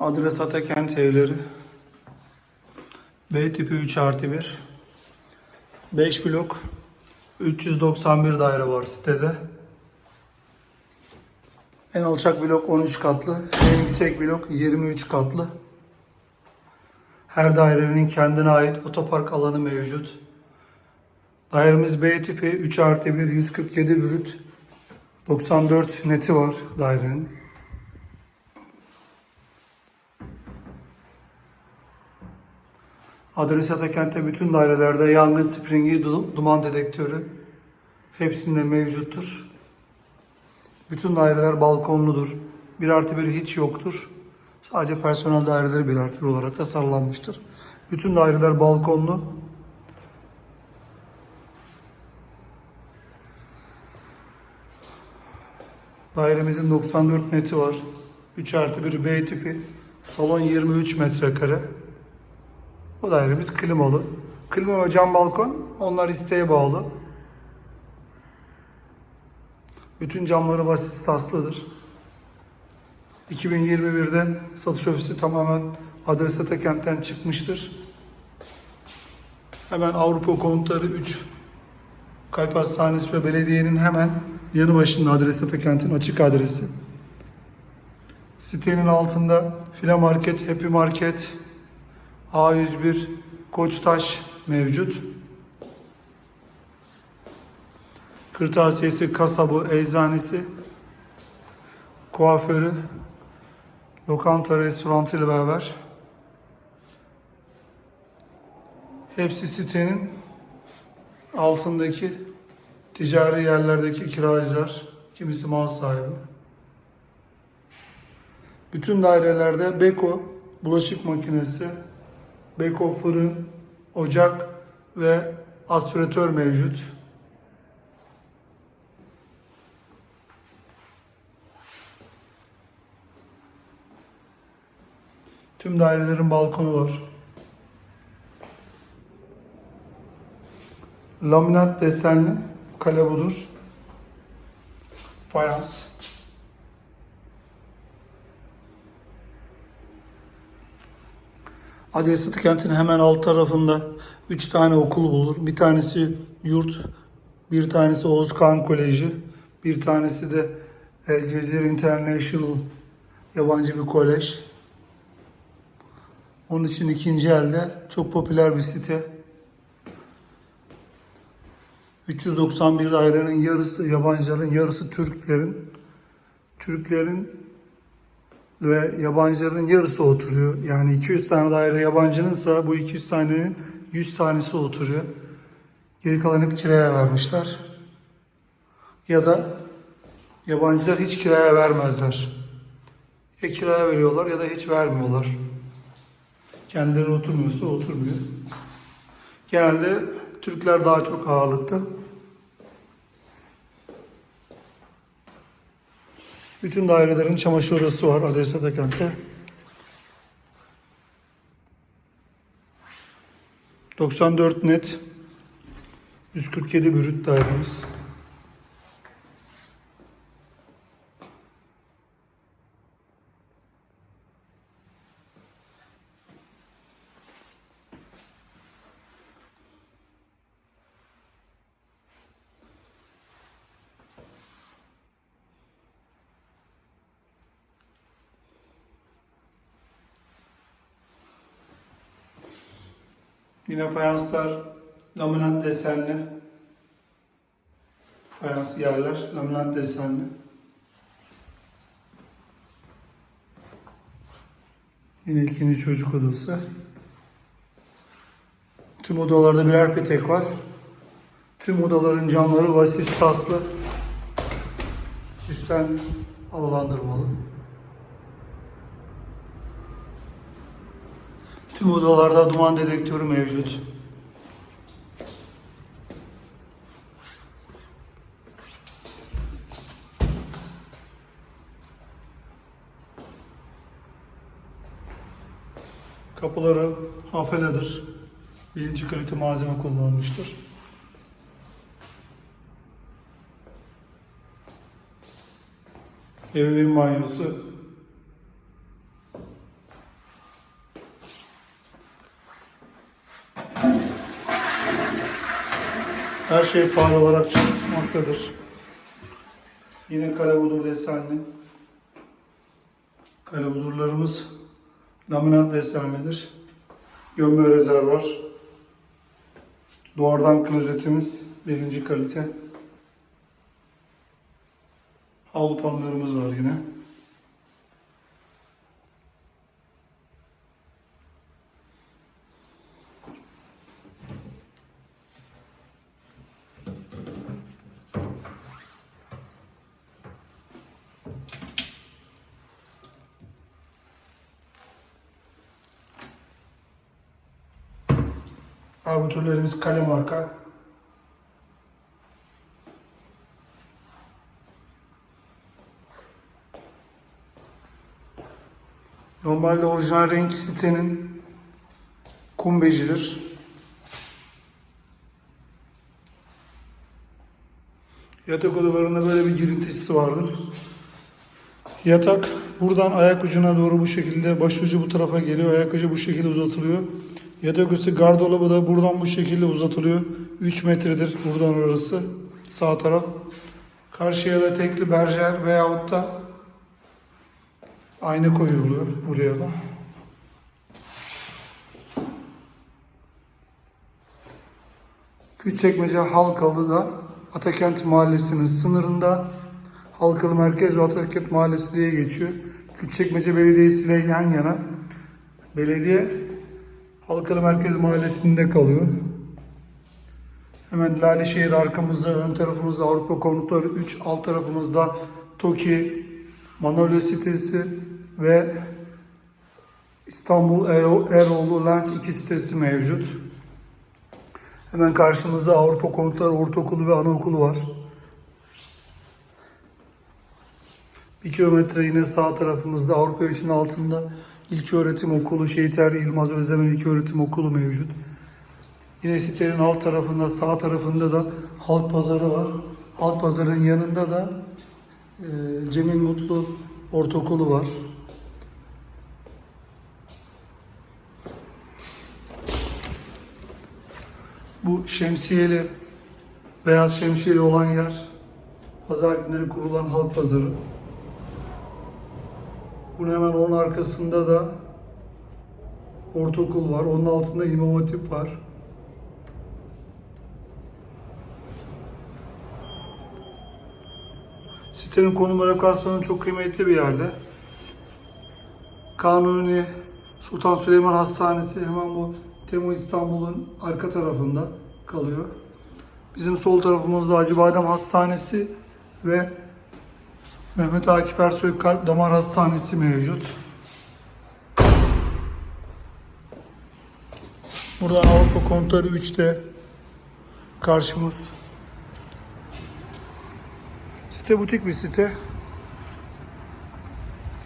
Adres Atakent evleri. B tipi 3 artı 1. 5 blok. 391 daire var sitede. En alçak blok 13 katlı. En yüksek blok 23 katlı. Her dairenin kendine ait otopark alanı mevcut. Dairemiz B tipi 3 artı 1 147 brüt 94 neti var dairenin. Adres Atakent'te bütün dairelerde yangın springi, du- duman dedektörü hepsinde mevcuttur. Bütün daireler balkonludur. 1 artı 1 hiç yoktur. Sadece personel daireleri 1 artı 1 olarak tasarlanmıştır. Bütün daireler balkonlu. Dairemizin 94 neti var. 3 artı 1 B tipi. Salon 23 metrekare. Bu dairemiz klimalı. Klima ve cam balkon onlar isteğe bağlı. Bütün camları basit saslıdır. 2021'de satış ofisi tamamen Adresata kentten çıkmıştır. Hemen Avrupa Konutları 3 Kalp Hastanesi ve belediyenin hemen yanı başında Adresata kentin açık adresi. Sitenin altında Fila Market, Happy Market, A101, Koçtaş mevcut. Kırtasiyesi, kasabı, eczanesi, kuaförü, lokanta, restoranı ile beraber hepsi sitenin altındaki ticari yerlerdeki kiracılar, kimisi mal sahibi. Bütün dairelerde Beko bulaşık makinesi, Beko fırın, ocak ve aspiratör mevcut. Tüm dairelerin balkonu var. Laminat desenli kale budur. Fayans. Adyasatı kentinin hemen alt tarafında 3 tane okul bulur. Bir tanesi yurt, bir tanesi Oğuz Kağan Koleji, bir tanesi de El Cezire International yabancı bir kolej. Onun için ikinci elde çok popüler bir site. 391 dairenin yarısı yabancıların, yarısı Türklerin. Türklerin ve yabancıların yarısı oturuyor. Yani 200 tane daire yabancınınsa bu 200 tanenin 100 tanesi oturuyor. Geri kalan hep kiraya vermişler. Ya da yabancılar hiç kiraya vermezler. Ya kiraya veriyorlar ya da hiç vermiyorlar. Kendileri oturmuyorsa oturmuyor. Genelde Türkler daha çok ağırlıkta. Bütün dairelerin çamaşır odası var Adresata kentte. 94 net 147 brüt dairemiz. Yine fayanslar laminat desenli. Fayans yerler laminat desenli. Yine ikinci çocuk odası. Tüm odalarda birer petek var. Tüm odaların camları vasis taslı. Üstten havalandırmalı. Tüm odalarda duman dedektörü mevcut. Kapıları hafeledir. Birinci kalite malzeme kullanılmıştır. Ebeveyn banyosu Her şey faal olarak çalışmaktadır. Yine karabudur desenli. Karabudurlarımız laminat desenlidir. Gömme rezervuar. Doğrudan klozetimiz birinci kalite. Havlu panlarımız var yine. Armatürlerimiz kale marka. Normalde orijinal renk sitenin kum bejidir. Yatak odalarında böyle bir girintisi vardır. Yatak buradan ayak ucuna doğru bu şekilde baş ucu bu tarafa geliyor. Ayak ucu bu şekilde uzatılıyor. Yatak üstü gardırobı da buradan bu şekilde uzatılıyor. 3 metredir buradan orası. Sağ taraf. Karşıya da tekli berjer veyahut da ayna koyuluyor buraya da. Küçükçekmece Halkalı da Atakent Mahallesi'nin sınırında Halkalı Merkez ve Atakent Mahallesi diye geçiyor. Küçükçekmece Belediyesi ile yan yana. Belediye Halkalı Merkez Mahallesi'nde kalıyor. Hemen Lalişehir arkamızda, ön tarafımızda Avrupa Konutları 3, alt tarafımızda TOKİ, Manolya sitesi ve İstanbul Er- Eroğlu Lens 2 sitesi mevcut. Hemen karşımızda Avrupa Konutları Ortaokulu ve Anaokulu var. Bir kilometre yine sağ tarafımızda Avrupa için altında İlköğretim Okulu, Şehiter Yılmaz Özdemir İlköğretim Okulu mevcut. Yine sitenin alt tarafında, sağ tarafında da Halk Pazarı var. Halk Pazarı'nın yanında da e, Cemil Mutlu Ortaokulu var. Bu şemsiyeli, beyaz şemsiyeli olan yer, pazar günleri kurulan halk pazarı. Bunun hemen onun arkasında da ortaokul var. Onun altında imam hatip var. Sitenin konum ve lokasyonu çok kıymetli bir yerde. Kanuni Sultan Süleyman Hastanesi hemen bu Temu İstanbul'un arka tarafında kalıyor. Bizim sol tarafımızda Acıbadem Hastanesi ve Mehmet Akif Ersoy Kalp Damar Hastanesi mevcut. Burada Avrupa Konutları 3'te karşımız. Site butik bir site.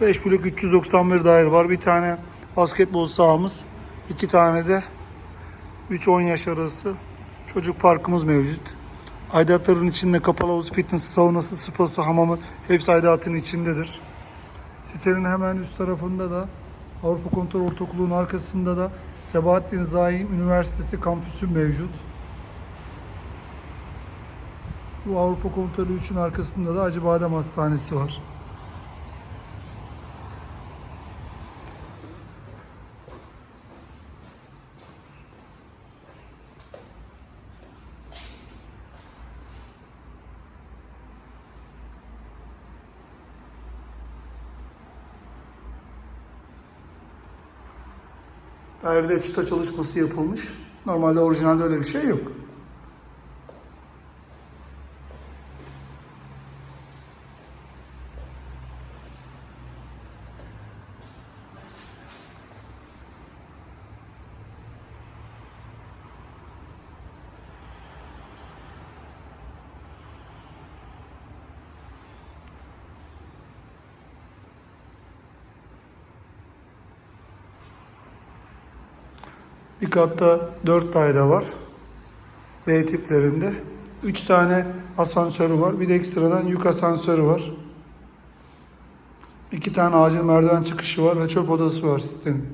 5 blok 391 daire var. Bir tane basketbol sahamız. iki tane de 3-10 yaş arası çocuk parkımız mevcut. Aidatların içinde kapalı havuz, fitness, saunası, spası, hamamı hepsi aidatın içindedir. Sitenin hemen üst tarafında da Avrupa Kontrol Ortaokulu'nun arkasında da Sebahattin Zaim Üniversitesi kampüsü mevcut. Bu Avrupa Kontrolü 3'ün arkasında da Acıbadem Hastanesi var. Dairede çıta çalışması yapılmış. Normalde orijinalde öyle bir şey yok. Bir katta 4 daire var. B tiplerinde. 3 tane asansörü var. Bir de ekstradan yük asansörü var. 2 tane acil merdiven çıkışı var ve çöp odası var sitenin.